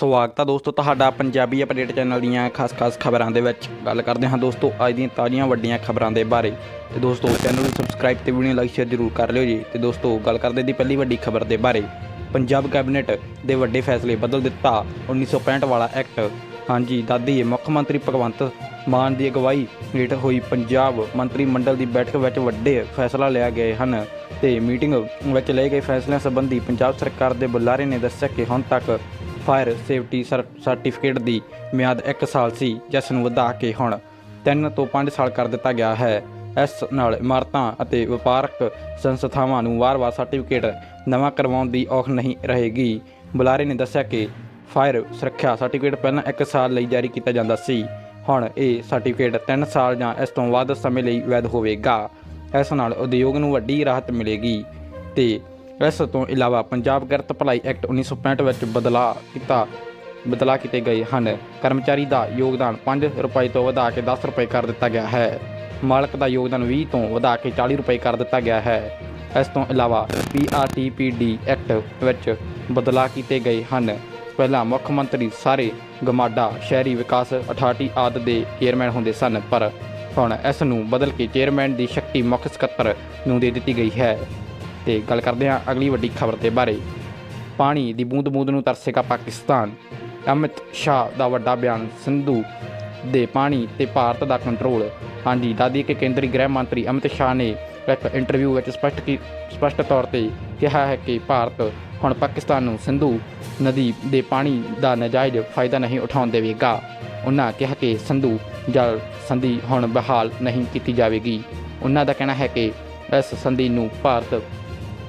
ਸਵਾਗਤ ਹੈ ਦੋਸਤੋ ਤੁਹਾਡਾ ਪੰਜਾਬੀ ਅਪਡੇਟ ਚੈਨਲ ਦੀਆਂ ਖਾਸ-ਖਾਸ ਖਬਰਾਂ ਦੇ ਵਿੱਚ। ਗੱਲ ਕਰਦੇ ਹਾਂ ਦੋਸਤੋ ਅੱਜ ਦੀਆਂ ਤਾਜ਼ੀਆਂ ਵੱਡੀਆਂ ਖਬਰਾਂ ਦੇ ਬਾਰੇ। ਤੇ ਦੋਸਤੋ ਚੈਨਲ ਨੂੰ ਸਬਸਕ੍ਰਾਈਬ ਤੇ ਵੀਡੀਓ ਲਾਈਕ ਸ਼ੇਅਰ ਜ਼ਰੂਰ ਕਰ ਲਿਓ ਜੀ। ਤੇ ਦੋਸਤੋ ਗੱਲ ਕਰਦੇ ਦੀ ਪਹਿਲੀ ਵੱਡੀ ਖਬਰ ਦੇ ਬਾਰੇ। ਪੰਜਾਬ ਕੈਬਨਿਟ ਦੇ ਵੱਡੇ ਫੈਸਲੇ ਬਦਲ ਦਿੱਤਾ 1965 ਵਾਲਾ ਐਕਟ। ਹਾਂਜੀ, ਦਾਦੀ ਮੁੱਖ ਮੰਤਰੀ ਭਗਵੰਤ ਮਾਨ ਦੀ ਅਗਵਾਈ ਹੇਠ ਹੋਈ ਪੰਜਾਬ ਮੰਤਰੀ ਮੰਡਲ ਦੀ ਬੈਠਕ ਵਿੱਚ ਵੱਡੇ ਫੈਸਲਾ ਲਿਆ ਗਏ ਹਨ। ਤੇ ਮੀਟਿੰਗ ਵਿੱਚ ਲਏ ਗਏ ਫੈਸਲਿਆਂ ਸੰਬੰਧੀ ਪੰਜਾਬ ਸਰਕਾਰ ਦੇ ਬੁਲਾਰੇ ਨੇ ਦੱਸਿਆ ਕਿ ਹੁਣ ਤੱਕ ਫਾਇਰ ਸੇਫਟੀ ਸਰਟੀਫਿਕੇਟ ਦੀ ਮਿਆਦ 1 ਸਾਲ ਸੀ, ਜਿਸ ਨੂੰ ਵਧਾ ਕੇ ਹੁਣ 3 ਤੋਂ 5 ਸਾਲ ਕਰ ਦਿੱਤਾ ਗਿਆ ਹੈ। ਇਸ ਨਾਲ ਇਮਾਰਤਾਂ ਅਤੇ ਵਪਾਰਕ ਸੰਸਥਾਵਾਂ ਨੂੰ ਵਾਰ-ਵਾਰ ਸਰਟੀਫਿਕੇਟ ਨਵਾਂ ਕਰਵਾਉਣ ਦੀ ਔਖ ਨਹੀਂ ਰਹੇਗੀ। ਬੁਲਾਰੇ ਨੇ ਦੱਸਿਆ ਕਿ ਫਾਇਰ ਸੁਰੱਖਿਆ ਸਰਟੀਫਿਕੇਟ ਪਹਿਲਾਂ 1 ਸਾਲ ਲਈ ਜਾਰੀ ਕੀਤਾ ਜਾਂਦਾ ਸੀ। ਹੁਣ ਇਹ ਸਰਟੀਫਿਕੇਟ 3 ਸਾਲ ਜਾਂ ਇਸ ਤੋਂ ਵੱਧ ਸਮੇਂ ਲਈ ਵੈਧ ਹੋਵੇਗਾ। ਇਸ ਨਾਲ ਉਦਯੋਗ ਨੂੰ ਵੱਡੀ ਰਾਹਤ ਮਿਲੇਗੀ ਤੇ ਇਸ ਤੋਂ ਇਲਾਵਾ ਪੰਜਾਬ ਕਿਰਤ ਭਲਾਈ ਐਕਟ 1965 ਵਿੱਚ ਬਦਲਾਅ ਕੀਤਾ ਬਦਲਾਅ ਕੀਤੇ ਗਏ ਹਨ। ਕਰਮਚਾਰੀ ਦਾ ਯੋਗਦਾਨ 5 ਰੁਪਏ ਤੋਂ ਵਧਾ ਕੇ 10 ਰੁਪਏ ਕਰ ਦਿੱਤਾ ਗਿਆ ਹੈ। ਮਾਲਕ ਦਾ ਯੋਗਦਾਨ 20 ਤੋਂ ਵਧਾ ਕੇ 40 ਰੁਪਏ ਕਰ ਦਿੱਤਾ ਗਿਆ ਹੈ। ਇਸ ਤੋਂ ਇਲਾਵਾ ਪੀਆਰਟੀਪੀਡੀ ਐਕਟ ਵਿੱਚ ਬਦਲਾਅ ਕੀਤੇ ਗਏ ਹਨ। ਪਹਿਲਾਂ ਮੁੱਖ ਮੰਤਰੀ ਸਾਰੇ ਗਮਾਡਾ, ਸ਼ਹਿਰੀ ਵਿਕਾਸ ਅਥਾਰਟੀ ਆਦਿ ਦੇ ਚੇਅਰਮੈਨ ਹੁੰਦੇ ਸਨ, ਪਰ ਹੁਣ ਇਸ ਨੂੰ ਬਦਲ ਕੇ ਚੇਅਰਮੈਨ ਦੀ ਸ਼ਕਤੀ ਮੁੱਖ ਸਕੱਤਰ ਨੂੰ ਦੇ ਦਿੱਤੀ ਗਈ ਹੈ। ਤੇ ਗੱਲ ਕਰਦੇ ਹਾਂ ਅਗਲੀ ਵੱਡੀ ਖਬਰ ਦੇ ਬਾਰੇ। ਪਾਣੀ ਦੀ ਬੂੰਦ-ਬੂੰਦ ਨੂੰ ਤਰਸੇਗਾ ਪਾਕਿਸਤਾਨ। ਅਮਿਤ ਸ਼ਾਹ ਦਾ ਵੱਡਾ ਬਿਆਨ, ਸਿੰਧੂ ਦੇ ਪਾਣੀ ਤੇ ਭਾਰਤ ਦਾ ਕੰਟਰੋਲ ਹਾਂਜੀ ਦਾਦੀ ਕੇ ਕੇਂਦਰੀ ਗ੍ਰਹਿ ਮੰਤਰੀ ਅਮਿਤ ਸ਼ਾਹ ਨੇ ਇੱਕ ਇੰਟਰਵਿਊ ਵਿੱਚ ਸਪਸ਼ਟ ਕੀ, ਸਪਸ਼ਟ ਤੌਰ ਤੇ ਕਿਹਾ ਹੈ ਕਿ ਭਾਰਤ ਹੁਣ ਪਾਕਿਸਤਾਨ ਨੂੰ ਸਿੰਧੂ ਨਦੀ ਦੇ ਪਾਣੀ ਦਾ ਨਜਾਇਜ਼ ਫਾਇਦਾ ਨਹੀਂ ਉਠਾਉਣ ਦੇਵੇਗਾ। ਉਹਨਾਂ ਕਿਹਾ ਕਿ ਸਿੰਧੂ ਜਲ ਸੰਧੀ ਹੁਣ ਬਹਾਲ ਨਹੀਂ ਕੀਤੀ ਜਾਵੇਗੀ। ਉਹਨਾਂ ਦਾ ਕਹਿਣਾ ਹੈ ਕਿ ਇਸ ਸੰਧੀ ਨੂੰ ਭਾਰਤ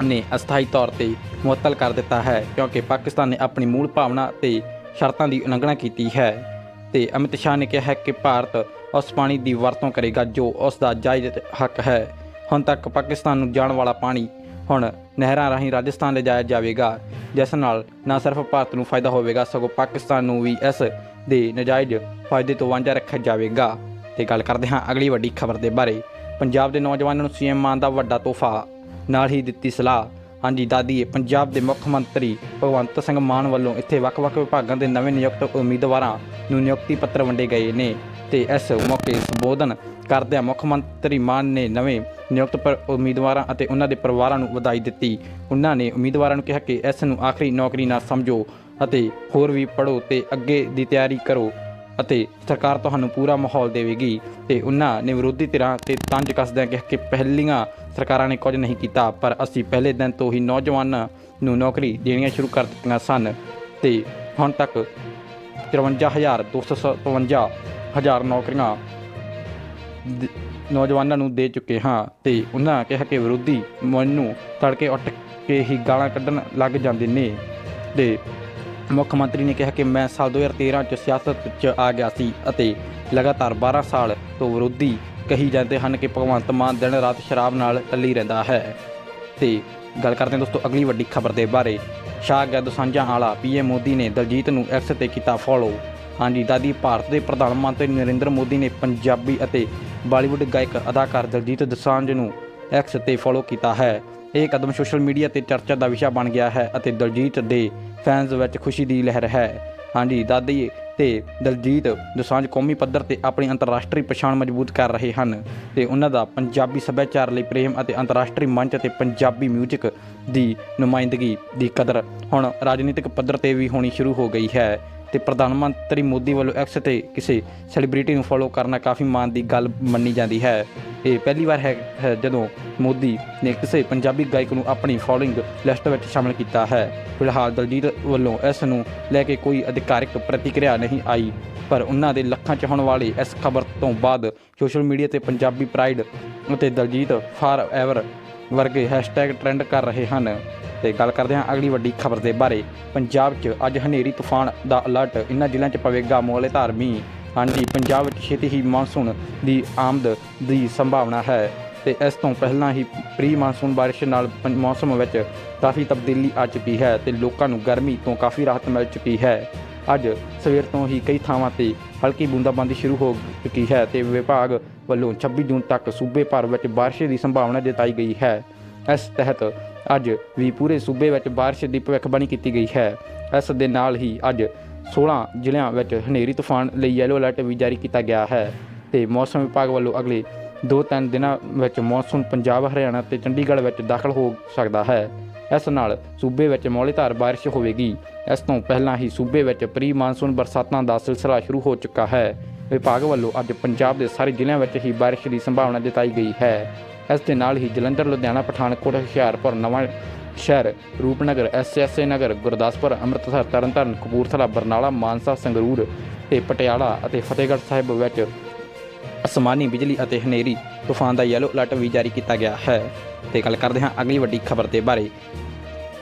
ਨੇ ਅਸਥਾਈ ਤੌਰ ਤੇ ਮੁਅੱਤਲ ਕਰ ਦਿੱਤਾ ਹੈ, ਕਿਉਂਕਿ ਪਾਕਿਸਤਾਨ ਨੇ ਆਪਣੀ ਮੂਲ ਭਾਵਨਾ ਤੇ ਸ਼ਰਤਾਂ ਦੀ ਉਲੰਘਣਾ ਕੀਤੀ ਹੈ। ਤੇ ਅਮਿਤ ਸ਼ਾਹ ਨੇ ਕਿਹਾ ਹੈ ਕਿ ਭਾਰਤ ਉਸ ਪਾਣੀ ਦੀ ਵਰਤੋਂ ਕਰੇਗਾ ਜੋ ਉਸ ਦਾ ਜਾਇਜ਼ ਹੱਕ ਹੈ। ਹੁਣ ਤੱਕ ਪਾਕਿਸਤਾਨ ਨੂੰ ਜਾਣ ਵਾਲਾ ਪਾਣੀ ਹੁਣ ਨਹਿਰਾਂ ਰਾਹੀਂ ਰਾਜਸਥਾਨ ਲਿਜਾਇਆ ਜਾਵੇਗਾ, ਜਿਸ ਨਾਲ ਨਾ ਸਿਰਫ ਭਾਰਤ ਨੂੰ ਫਾਇਦਾ ਹੋਵੇਗਾ, ਸਗੋਂ ਪਾਕਿਸਤਾਨ ਨੂੰ ਵੀ ਇਸ ਦੇ ਨਜਾਇਜ਼ ਫਾਇਦੇ ਤੋਂ ਵਾਂਝਾ ਰੱਖਿਆ ਜਾਵੇਗਾ। ਤੇ ਗੱਲ ਕਰਦੇ ਹਾਂ ਅਗਲੀ ਵੱਡੀ ਖਬਰ ਦੇ ਬਾਰੇ। ਪੰਜਾਬ ਦੇ ਨੌਜਵਾਨਾਂ ਨੂੰ ਸੀਐਮ ਮਾਨ ਦਾ ਵੱਡਾ ਤੋਹਫਾ ਨਾਲ ਹੀ ਦਿੱਤੀ ਸਲਾਹ। ਹਾਂਜੀ ਦਾਦੀਏ ਪੰਜਾਬ ਦੇ ਮੁੱਖ ਮੰਤਰੀ ਭਗਵੰਤ ਸਿੰਘ ਮਾਨ ਵੱਲੋਂ ਇੱਥੇ ਵੱਖ-ਵੱਖ ਵਿਭਾਗਾਂ ਦੇ ਨਵੇਂ ਨਿਯੁਕਤ ਉਮੀਦਵਾਰਾਂ ਨੂੰ ਨਿਯੁਕਤੀ ਪੱਤਰ ਵੰਡੇ ਗਏ ਨੇ ਤੇ ਇਸ ਮੌਕੇ ਸੰਬੋਧਨ ਕਰਦਿਆਂ ਮੁੱਖ ਮੰਤਰੀ ਮਾਨ ਨੇ ਨਵੇਂ ਨਿਯੁਕਤ ਪਰ ਉਮੀਦਵਾਰਾਂ ਅਤੇ ਉਹਨਾਂ ਦੇ ਪਰਿਵਾਰਾਂ ਨੂੰ ਵਧਾਈ ਦਿੱਤੀ। ਉਹਨਾਂ ਨੇ ਉਮੀਦਵਾਰਾਂ ਨੂੰ ਕਿਹਾ ਕਿ ਇਸ ਨੂੰ ਆਖਰੀ ਨੌਕਰੀ ਨਾ ਸਮਝੋ ਅਤੇ ਹੋਰ ਵੀ ਪੜ੍ਹੋ ਤੇ ਅੱਗੇ ਦੀ ਤਿਆਰੀ ਕਰੋ। ਅਤੇ ਸਰਕਾਰ ਤੁਹਾਨੂੰ ਪੂਰਾ ਮਾਹੌਲ ਦੇਵੇਗੀ ਤੇ ਉਹਨਾਂ ਨੇ ਵਿਰੋਧੀ ਧਿਰਾਂ ਤੇ ਤੰਜ ਕੱਸਦਿਆਂ ਕਿਹਾ ਕਿ ਪਹਿਲੀਆਂ ਸਰਕਾਰਾਂ ਨੇ ਕੁਝ ਨਹੀਂ ਕੀਤਾ, ਪਰ ਅਸੀਂ ਪਹਿਲੇ ਦਿਨ ਤੋਂ ਹੀ ਨੌਜਵਾਨਾਂ ਨੂੰ ਨੌਕਰੀ ਦੇਣੀਆਂ ਸ਼ੁਰੂ ਕਰ ਦਿੱਤੀਆਂ ਸਨ ਤੇ ਹੁਣ ਤੱਕ 54257 ਹਜ਼ਾਰ ਨੌਕਰੀਆਂ ਨੌਜਵਾਨਾਂ ਨੂੰ ਦੇ ਚੁੱਕੇ ਹਾਂ ਤੇ ਉਹਨਾਂ ਕਿਹਾ ਕਿ ਵਿਰੋਧੀ ਮੈਨੂੰ ਤੜਕੇ ਉੱਠ ਕੇ ਹੀ ਗਾਲਾਂ ਕੱਢਣ ਲੱਗ ਜਾਂਦੇ ਨੇ ਤੇ ਮੁੱਖ ਮੰਤਰੀ ਨੇ ਕਿਹਾ ਕਿ ਮੈਂ ਸਾਲ 2013 ਚ ਸਿਆਸਤ 'ਚ ਆ ਗਿਆ ਸੀ ਅਤੇ ਲਗਾਤਾਰ 12 ਸਾਲ ਤੋਂ ਵਿਰੋਧੀ ਕਹੀ ਜਾਂਦੇ ਹਨ ਕਿ ਭਗਵੰਤ ਮਾਨ ਦਿਨ ਰਾਤ ਸ਼ਰਾਬ ਨਾਲ ਟੱਲੀ ਰਹਿੰਦਾ ਹੈ। ਤੇ ਗੱਲ ਕਰਦੇ ਹਾਂ ਦੋਸਤੋ, ਅਗਲੀ ਵੱਡੀ ਖਬਰ ਦੇ ਬਾਰੇ। ਸ਼ਾਹ ਸ਼ਾਹਗਦ ਸਾਂਝਾ ਵਾਲਾ ਪੀਐਮ ਮੋਦੀ ਨੇ ਦਲਜੀਤ ਨੂੰ ਐਕਸ ਤੇ ਕੀਤਾ ਫੋਲੋ ਹਾਂਜੀ, ਦਾਦੀ ਭਾਰਤ ਦੇ ਪ੍ਰਧਾਨ ਮੰਤਰੀ ਨਰਿੰਦਰ ਮੋਦੀ ਨੇ ਪੰਜਾਬੀ ਅਤੇ ਬਾਲੀਵੁੱਡ ਗਾਇਕ ਅਦਾਕਾਰ ਦਲਜੀਤ ਦੋਸਾਂਝ ਨੂੰ ਐਕਸ ਤੇ ਫੋਲੋ ਕੀਤਾ ਹੈ। ਇਹ ਕਦਮ ਸੋਸ਼ਲ ਮੀਡੀਆ ਤੇ ਚਰਚਾ ਦਾ ਵਿਸ਼ਾ ਬਣ ਗਿਆ ਹੈ ਅਤੇ ਦਲਜੀਤ ਦੇ ਫੈਨਸ ਵਿੱਚ ਖੁਸ਼ੀ ਦੀ ਲਹਿਰ ਹੈ। ਹਾਂਜੀ, ਦਾਦੀ ਤੇ ਦਲਜੀਤ ਦੋਸਾਂਝ ਕੌਮੀ ਪੱਧਰ ਤੇ ਆਪਣੀ ਅੰਤਰਰਾਸ਼ਟਰੀ ਪਛਾਣ ਮਜ਼ਬੂਤ ਕਰ ਰਹੇ ਹਨ ਤੇ ਉਹਨਾਂ ਦਾ ਪੰਜਾਬੀ ਸੱਭਿਆਚਾਰ ਲਈ ਪ੍ਰੇਮ ਅਤੇ ਅੰਤਰਰਾਸ਼ਟਰੀ ਮੰਚ ਤੇ ਪੰਜਾਬੀ ਮਿਊਜ਼ਿਕ ਦੀ ਨੁਮਾਇੰਦਗੀ ਦੀ ਕਦਰ ਹੁਣ ਰਾਜਨੀਤਿਕ ਪੱਧਰ ਤੇ ਵੀ ਹੋਣੀ ਸ਼ੁਰੂ ਹੋ ਗਈ ਹੈ। ਤੇ ਪ੍ਰਧਾਨ ਮੰਤਰੀ ਮੋਦੀ ਵੱਲੋਂ ਐਕਸ ਤੇ ਕਿਸੇ ਸੈਲੀਬ੍ਰਿਟੀ ਨੂੰ ਫੋਲੋ ਕਰਨਾ ਕਾਫੀ ਮਾਣ ਦੀ ਗੱਲ ਮੰਨੀ ਜਾਂਦੀ ਹੈ। ਇਹ ਪਹਿਲੀ ਵਾਰ ਹੈ ਜਦੋਂ ਮੋਦੀ ਨੇ ਕਿਸੇ ਪੰਜਾਬੀ ਗਾਇਕ ਨੂੰ ਆਪਣੀ ਫੋਲੋਇੰਗ ਲਿਸਟ ਵਿੱਚ ਸ਼ਾਮਲ ਕੀਤਾ ਹੈ। ਫਿਲਹਾਲ ਦਲਜੀਤ ਵੱਲੋਂ ਇਸ ਨੂੰ ਲੈ ਕੇ ਕੋਈ ਅਧਿਕਾਰਿਕ ਪ੍ਰਤੀਕਿਰਿਆ ਨਹੀਂ ਆਈ, ਪਰ ਉਹਨਾਂ ਦੇ ਲੱਖਾਂ ਚਾਹਣ ਵਾਲੇ ਇਸ ਖਬਰ ਤੋਂ ਬਾਅਦ ਸੋਸ਼ਲ ਮੀਡੀਆ ਤੇ ਪੰਜਾਬੀ ਪ੍ਰਾਈਡ ਅਤੇ ਦਲਜੀਤ ਫਾਰ ਐਵਰ ਵਰਗੇ ਹੈਸ਼ਟੈਗ ਟ੍ਰੈਂਡ ਕਰ ਰਹੇ ਹਨ। ਤੇ ਗੱਲ ਕਰਦੇ ਹਾਂ ਅਗਲੀ ਵੱਡੀ ਖਬਰ ਦੇ ਬਾਰੇ। ਪੰਜਾਬ 'ਚ ਅੱਜ ਹਨੇਰੀ ਤੂਫਾਨ ਦਾ ਅਲਰਟ ਇਨ੍ਹਾਂ ਜ਼ਿਲ੍ਹਿਆਂ 'ਚ ਪਵੇਗਾ ਮੌਲੇਧਾਰ ਮੀਂਹ ਹਾਂਜੀ, ਪੰਜਾਬ ਵਿੱਚ ਛੇਤੀ ਹੀ ਮੌਨਸੂਨ ਦੀ ਆਮਦ ਦੀ ਸੰਭਾਵਨਾ ਹੈ। ਤੇ ਇਸ ਤੋਂ ਪਹਿਲਾਂ ਹੀ ਪ੍ਰੀ ਮਾਨਸੂਨ ਬਾਰਿਸ਼ ਨਾਲ ਪੰ- ਮੌਸਮ ਵਿੱਚ ਕਾਫੀ ਤਬਦੀਲੀ ਆ ਚੁੱਕੀ ਹੈ ਤੇ ਲੋਕਾਂ ਨੂੰ ਗਰਮੀ ਤੋਂ ਕਾਫੀ ਰਾਹਤ ਮਿਲ ਚੁੱਕੀ ਹੈ। ਅੱਜ ਸਵੇਰ ਤੋਂ ਹੀ ਕਈ ਥਾਵਾਂ ਤੇ ਹਲਕੀ ਬੂੰਦਾਬਾਂਦੀ ਸ਼ੁਰੂ ਹੋ ਚੁੱਕੀ ਹੈ ਤੇ ਵਿਭਾਗ ਵੱਲੋਂ 26 ਜੂਨ ਤੱਕ ਸੂਬੇ ਭਰ ਵਿੱਚ ਬਾਰਿਸ਼ ਦੀ ਸੰਭਾਵਨਾ ਜਤਾਈ ਗਈ ਹੈ। ਇਸ ਤਹਿਤ ਅੱਜ ਵੀ ਪੂਰੇ ਸੂਬੇ ਵਿੱਚ ਬਾਰਿਸ਼ ਦੀ ਭਵਿੱਖਬਾਣੀ ਕੀਤੀ ਗਈ ਹੈ। ਇਸ ਦੇ ਨਾਲ ਹੀ ਅੱਜ 16 ਜ਼ਿਲ੍ਹਿਆਂ ਵਿੱਚ ਹਨੇਰੀ ਤੂਫਾਨ ਲਈ ਯੈਲੋ ਅਲਰਟ ਵੀ ਜਾਰੀ ਕੀਤਾ ਗਿਆ ਹੈ ਤੇ ਮੌਸਮ ਵਿਭਾਗ ਵੱਲੋਂ ਅਗਲੇ 2-3 ਦਿਨਾਂ ਵਿੱਚ ਮੌਨਸੂਨ ਪੰਜਾਬ, ਹਰਿਆਣਾ ਤੇ ਚੰਡੀਗੜ੍ਹ ਵਿੱਚ ਦਾਖਲ ਹੋ ਸਕਦਾ ਹੈ। ਇਸ ਨਾਲ ਸੂਬੇ ਵਿੱਚ ਮੌਲੇਧਾਰ ਬਾਰਿਸ਼ ਹੋਵੇਗੀ। ਇਸ ਤੋਂ ਪਹਿਲਾਂ ਹੀ ਸੂਬੇ ਵਿੱਚ ਪ੍ਰੀ ਮਾਨਸੂਨ ਬਰਸਾਤਾਂ ਦਾ ਸਿਲਸਿਲਾ ਸ਼ੁਰੂ ਹੋ ਚੁੱਕਾ ਹੈ। ਵਿਭਾਗ ਵੱਲੋਂ ਅੱਜ ਪੰਜਾਬ ਦੇ ਸਾਰੇ ਜ਼ਿਲ੍ਹਿਆਂ ਵਿੱਚ ਹੀ ਬਾਰਿਸ਼ ਦੀ ਸੰਭਾਵਨਾ ਜਤਾਈ ਗਈ ਹੈ। ਇਸ ਦੇ ਨਾਲ ਹੀ ਜਲੰਧਰ, ਲੁਧਿਆਣਾ, ਪਠਾਨਕੋਟ, ਹੁਸ਼ਿਆਰਪੁਰ, ਨਵਾਂ ਸ਼ਹਿਰ, ਰੂਪਨਗਰ, ਐਸਐਸਏ ਨਗਰ, ਗੁਰਦਾਸਪੁਰ, ਅੰਮ੍ਰਿਤਸਰ, ਤਰਨਤਾਰਨ, ਕਪੂਰਥਲਾ, ਬਰਨਾਲਾ, ਮਾਨਸਾ, ਸੰਗਰੂਰ ਤੇ ਪਟਿਆਲਾ ਅਤੇ ਫਤਿਹਗੜ੍ਹ ਸਾਹਿਬ ਵਿੱਚ ਅਸਮਾਨੀ ਬਿਜਲੀ ਅਤੇ ਹਨੇਰੀ ਤੂਫਾਨ ਦਾ ਯੈਲੋ ਅਲਰਟ ਵੀ ਜਾਰੀ ਕੀਤਾ ਗਿਆ ਹੈ। ਤੇ ਗੱਲ ਕਰਦੇ ਹਾਂ ਅਗਲੀ ਵੱਡੀ ਖਬਰ ਦੇ ਬਾਰੇ।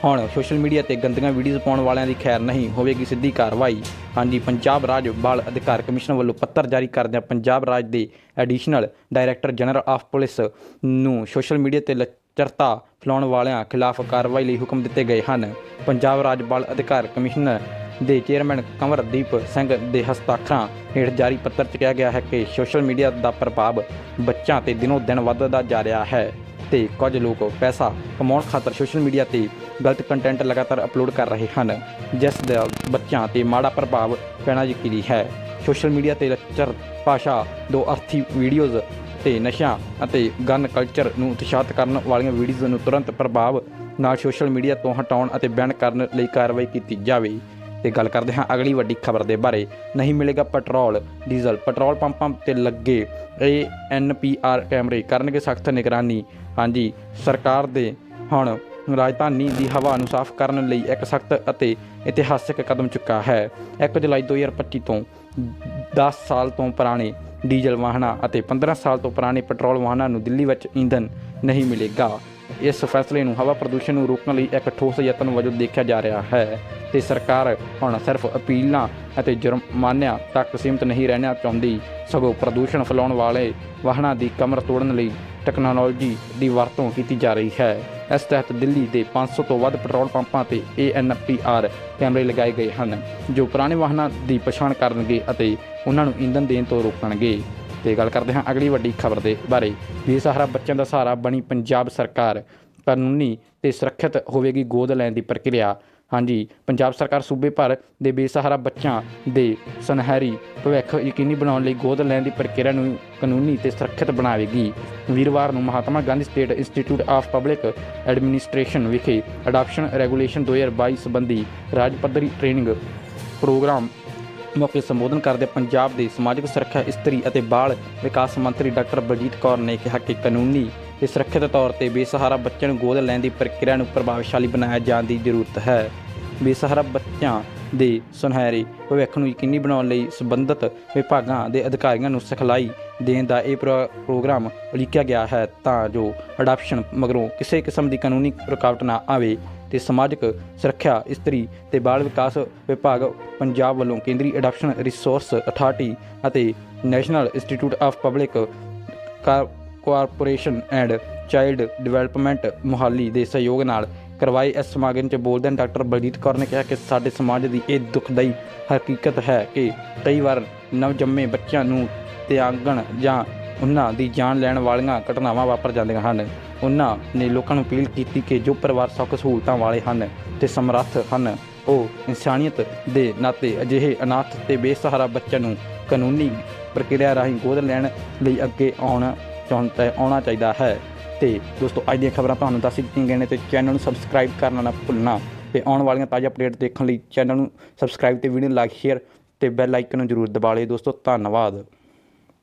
ਹੁਣ ਸੋਸ਼ਲ ਮੀਡੀਆ ਤੇ ਗੰਦੀਆਂ ਵੀਡੀਓਜ਼ ਪਾਉਣ ਵਾਲਿਆਂ ਦੀ ਖੈਰ ਨਹੀਂ ਹੋਵੇਗੀ ਸਿੱਧੀ ਕਾਰਵਾਈ। ਹਾਂਜੀ, ਪੰਜਾਬ ਰਾਜ ਬਾਲ ਅਧਿਕਾਰ ਕਮਿਸ਼ਨ ਵੱਲੋਂ ਪੱਤਰ ਜਾਰੀ ਕਰਦਿਆਂ ਪੰਜਾਬ ਰਾਜ ਦੇ additional director general of police ਨੂੰ ਸੋਸ਼ਲ ਮੀਡੀਆ ਤੇ ਲੱਚਰਤਾ ਫੈਲਾਉਣ ਵਾਲਿਆਂ ਖਿਲਾਫ ਕਾਰਵਾਈ ਲਈ ਹੁਕਮ ਦਿੱਤੇ ਗਏ ਹਨ। ਪੰਜਾਬ ਰਾਜ ਬਾਲ ਅਧਿਕਾਰ ਕਮਿਸ਼ਨਰ ਦੇ ਚੇਅਰਮੈਨ ਕੰਵਰਦੀਪ ਸਿੰਘ ਦੇ ਹਸਤਾਖਰਾਂ ਹੇਠ ਜਾਰੀ ਪੱਤਰ 'ਚ ਕਿਹਾ ਗਿਆ ਹੈ ਕਿ ਸੋਸ਼ਲ ਮੀਡੀਆ ਦਾ ਪ੍ਰਭਾਵ ਬੱਚਿਆਂ ਤੇ ਦਿਨੋ ਦਿਨ ਵੱਧਦਾ ਜਾ ਰਿਹਾ ਹੈ ਤੇ ਕੁਝ ਲੋਕ ਪੈਸਾ ਕਮਾਉਣ ਖਾਤਰ ਸੋਸ਼ਲ ਮੀਡੀਆ ਤੇ ਗਲਤ ਕੰਟੈਂਟ ਲਗਾਤਾਰ ਅਪਲੋਡ ਕਰ ਰਹੇ ਹਨ, ਜਿਸ ਦਾ ਬੱਚਿਆਂ ਤੇ ਮਾੜਾ ਪ੍ਰਭਾਵ ਪੈਣਾ ਯਕੀਨੀ ਹੈ। ਸੋਸ਼ਲ ਮੀਡੀਆ ਤੇ ਲੱਚਰ ਭਾਸ਼ਾ ਦੋ ਅਰਥੀ ਵੀਡੀਓਜ਼ ਤੇ ਨਸ਼ਿਆਂ ਅਤੇ ਗਨ ਕਲਚਰ ਨੂੰ ਉਤਸ਼ਾਹਿਤ ਕਰਨ ਵਾਲੀਆਂ ਵੀਡੀਓਜ਼ ਨੂੰ ਤੁਰੰਤ ਪ੍ਰਭਾਵ ਨਾਲ ਸੋਸ਼ਲ ਮੀਡੀਆ ਤੋਂ ਹਟਾਉਣ ਅਤੇ ਬੈਨ ਕਰਨ ਲਈ ਕਾਰਵਾਈ ਕੀਤੀ ਜਾਵੇ। ਤੇ ਗੱਲ ਕਰਦੇ ਹਾਂ ਅਗਲੀ ਵੱਡੀ ਖਬਰ ਦੇ ਬਾਰੇ। ਨਹੀਂ ਮਿਲੇਗਾ ਪੈਟਰੋਲ, ਡੀਜ਼ਲ, ਪੈਟਰੋਲ ਪੰਪਾਂ ਤੇ ਲੱਗੇ ਏ ਆਰ ਕੈਮਰੇ, ਕਰਨਗੇ ਸਖਤ ਨਿਗਰਾਨੀ। ਹਾਂਜੀ, ਸਰਕਾਰ ਦੇ ਹੁਣ ਰਾਜਧਾਨੀ ਦੀ ਹਵਾ ਨੂੰ ਸਾਫ਼ ਕਰਨ ਲਈ ਇੱਕ ਸਖਤ ਅਤੇ ਇਤਿਹਾਸਕ ਕਦਮ ਚੁੱਕਾ ਹੈ। 1 ਜੁਲਾਈ 2025 ਤੋਂ 10 ਸਾਲ ਤੋਂ ਪੁਰਾਣੇ ਡੀਜ਼ਲ ਵਾਹਨਾਂ ਅਤੇ 15 ਸਾਲ ਤੋਂ ਪੁਰਾਣੇ ਪੈਟਰੋਲ ਵਾਹਨਾਂ ਨੂੰ ਦਿੱਲੀ ਵਿੱਚ ਈਂਧਨ ਨਹੀਂ ਮਿਲੇਗਾ। ਇਸ ਫੈਸਲੇ ਨੂੰ ਹਵਾ ਪ੍ਰਦੂਸ਼ਣ ਨੂੰ ਰੋਕਣ ਲਈ ਇੱਕ ਠੋਸ ਯਤਨ ਵਜੋਂ ਦੇਖਿਆ ਜਾ ਰਿਹਾ ਹੈ ਤੇ ਸਰਕਾਰ ਹੁਣ ਸਿਰਫ ਅਪੀਲਾਂ ਅਤੇ ਜੁਰਮਾਨਿਆਂ ਤੱਕ ਸੀਮਤ ਨਹੀਂ ਰਹਿਣਾ ਚਾਹੁੰਦੀ। ਸਗੋਂ ਪ੍ਰਦੂਸ਼ਣ ਫੈਲਾਉਣ ਵਾਲੇ ਵਾਹਨਾਂ ਦੀ ਕਮਰ ਤੋੜਨ ਲਈ ਟੈਕਨੋਲੋਜੀ ਦੀ ਵਰਤੋਂ ਕੀਤੀ ਜਾ ਰਹੀ ਹੈ। ਇਸ ਤਹਿਤ ਦਿੱਲੀ ਦੇ 500 ਤੋਂ ਵੱਧ ਪੈਟਰੋਲ ਪੰਪਾਂ ਤੇ ANPR ਕੈਮਰੇ ਲਗਾਏ ਗਏ ਹਨ, ਜੋ ਪੁਰਾਣੇ ਵਾਹਨਾਂ ਦੀ ਪਛਾਣ ਕਰਨਗੇ ਅਤੇ ਉਹਨਾਂ ਨੂੰ ਈਂਧਨ ਦੇਣ ਤੋਂ ਰੋਕਣਗੇ। ਤੇ ਗੱਲ ਕਰਦੇ ਹਾਂ ਅਗਲੀ ਵੱਡੀ ਖਬਰ ਦੇ ਬਾਰੇ। ਬੇਸਹਾਰਾ ਬੱਚਿਆਂ ਦਾ ਸਹਾਰਾ ਬਣੀ ਪੰਜਾਬ ਸਰਕਾਰ। ਕਾਨੂੰਨੀ ਤੇ ਸੁਰੱਖਿਅਤ ਹੋਵੇਗੀ ਗੋਦ ਲੈਣ ਦੀ ਪ੍ਰਕਿਰਿਆ। ਹਾਂਜੀ, ਪੰਜਾਬ ਸਰਕਾਰ ਸੂਬੇ ਭਰ ਦੇ ਬੇਸਹਾਰਾ ਬੱਚਿਆਂ ਦੇ ਸੁਨਹਿਰੀ ਭਵਿੱਖ ਯਕੀਨੀ ਬਣਾਉਣ ਲਈ ਗੋਦ ਲੈਣ ਦੀ ਪ੍ਰਕਿਰਿਆ ਨੂੰ ਕਾਨੂੰਨੀ ਤੇ ਸੁਰੱਖਿਅਤ ਬਣਾਵੇਗੀ। ਵੀਰਵਾਰ ਨੂੰ Mahatma Gandhi state institute of public administration ਵਿਖੇ ਅਡਾਪਸ਼ਨ ਰੈਗੂਲੇਸ਼ਨ 2022 ਸੰਬੰਧੀ ਰਾਜ ਪੱਧਰੀ ਟ੍ਰੇਨਿੰਗ ਪ੍ਰੋਗਰਾਮ ਮੌਕੇ ਸੰਬੋਧਨ ਕਰਦੇ ਪੰਜਾਬ ਦੇ ਸਮਾਜਿਕ ਸੁਰੱਖਿਆ ਇਸਤਰੀ ਅਤੇ ਬਾਲ ਵਿਕਾਸ ਮੰਤਰੀ ਡਾਕਟਰ ਬਲਜੀਤ ਕੌਰ ਨੇ ਕਿਹਾ ਕਿ ਕਾਨੂੰਨੀ ਤੇ ਸੁਰੱਖਿਅਤ ਤੌਰ ਤੇ ਬੇਸਹਾਰਾ ਬੱਚਿਆਂ ਨੂੰ ਗੋਦ ਲੈਣ ਦੀ ਪ੍ਰਕਿਰਿਆ ਨੂੰ ਪ੍ਰਭਾਵਸ਼ਾਲੀ ਬਣਾਇਆ ਜਾਣ ਦੀ ਜ਼ਰੂਰਤ ਹੈ। ਬੇਸਹਾਰਾ ਬੱਚਿਆਂ ਦੇ ਸੁਨਹਿਰੀ ਭਵਿੱਖ ਨੂੰ ਯਕੀਨੀ ਬਣਾਉਣ ਲਈ ਸੰਬੰਧਿਤ ਵਿਭਾਗਾਂ ਦੇ ਅਧਿਕਾਰੀਆਂ ਨੂੰ ਸਿਖਲਾਈ ਦੇਣ ਦਾ ਇਹ ਪ੍ਰੋਗਰਾਮ ਉਲੀਕਿਆ ਗਿਆ ਹੈ ਤਾਂ ਜੋ ਅਡਾਪਸ਼ਨ ਮਗਰੋਂ ਕਿਸੇ ਕਿਸਮ ਦੀ ਕਾਨੂੰਨੀ ਰੁਕਾਵਟ ਨਾ ਆਵੇ। ਤੇ ਸਮਾਜਿਕ ਸੁਰੱਖਿਆ, ਇਸਤਰੀ ਤੇ ਬਾਲ ਵਿਕਾਸ ਵਿਭਾਗ ਪੰਜਾਬ ਵੱਲੋਂ ਕੇਂਦਰੀ ਅਡਾਪਸ਼ਨ ਰਿਸੋਰਸ ਅਥਾਰਟੀ ਅਤੇ national institute of public corporation and child development Mohali ਦੇ ਸਹਿਯੋਗ ਨਾਲ ਕਰਵਾਏ ਇਸ ਸਮਾਗਮ 'ਚ ਬੋਲਦਿਆਂ ਡਾਕਟਰ ਬਲਜੀਤ ਕੌਰ ਨੇ ਕਿਹਾ ਕਿ ਸਾਡੇ ਸਮਾਜ ਦੀ ਇਹ ਦੁਖਦਾਈ ਹਕੀਕਤ ਹੈ ਕਿ ਕਈ ਵਾਰ ਨਵਜੰਮੇ ਬੱਚਿਆਂ ਨੂੰ ਤਿਆਗਣ ਜਾਂ ਉਹਨਾਂ ਦੀ ਜਾਨ ਲੈਣ ਵਾਲੀਆਂ ਘਟਨਾਵਾਂ ਵਾਪਰ ਜਾਂਦੀਆਂ ਹਨ। ਉਹਨਾਂ ਨੇ ਲੋਕਾਂ ਨੂੰ ਅਪੀਲ ਕੀਤੀ ਕਿ ਜੋ ਪਰਿਵਾਰ ਸੁੱਖ ਸਹੂਲਤਾਂ ਵਾਲੇ ਹਨ ਤੇ ਸਮਰੱਥ ਹਨ, ਉਹ ਇਨਸਾਨੀਅਤ ਦੇ ਨਾਤੇ ਅਜਿਹੇ ਅਨਾਥ ਤੇ ਬੇਸਹਾਰਾ ਬੱਚਿਆਂ ਨੂੰ ਕਾਨੂੰਨੀ ਪ੍ਰਕਿਰਿਆ ਰਾਹੀਂ ਗੋਦ ਲੈਣ ਲਈ ਅੱਗੇ ਆਉਣਾ ਚਾਹੁੰਦਾ ਆਉਣਾ ਚਾਹੀਦਾ ਹੈ। ਤੇ ਦੋਸਤੋ, ਅੱਜ ਦੀਆਂ ਖਬਰਾਂ ਤੁਹਾਨੂੰ ਦੱਸ ਦਿੱਤੀਆਂ ਗਈਆਂ ਨੇ ਤੇ ਚੈਨਲ ਨੂੰ ਸਬਸਕ੍ਰਾਈਬ ਕਰਨਾ ਨਾ ਭੁੱਲਣਾ। ਤੇ ਆਉਣ ਵਾਲੀਆਂ ਤਾਜ਼ਾ ਅਪਡੇਟ ਦੇਖਣ ਲਈ ਚੈਨਲ ਨੂੰ ਸਬਸਕ੍ਰਾਈਬ ਤੇ ਵੀਡੀਓ ਲਾਈਕ, ਸ਼ੇਅਰ ਤੇ ਬੈਲ ਆਈਕਨ ਨੂੰ ਜ਼ਰੂਰ ਦਬਾ ਲਿਓ। ਦੋਸਤੋ, ਧੰਨਵਾਦ।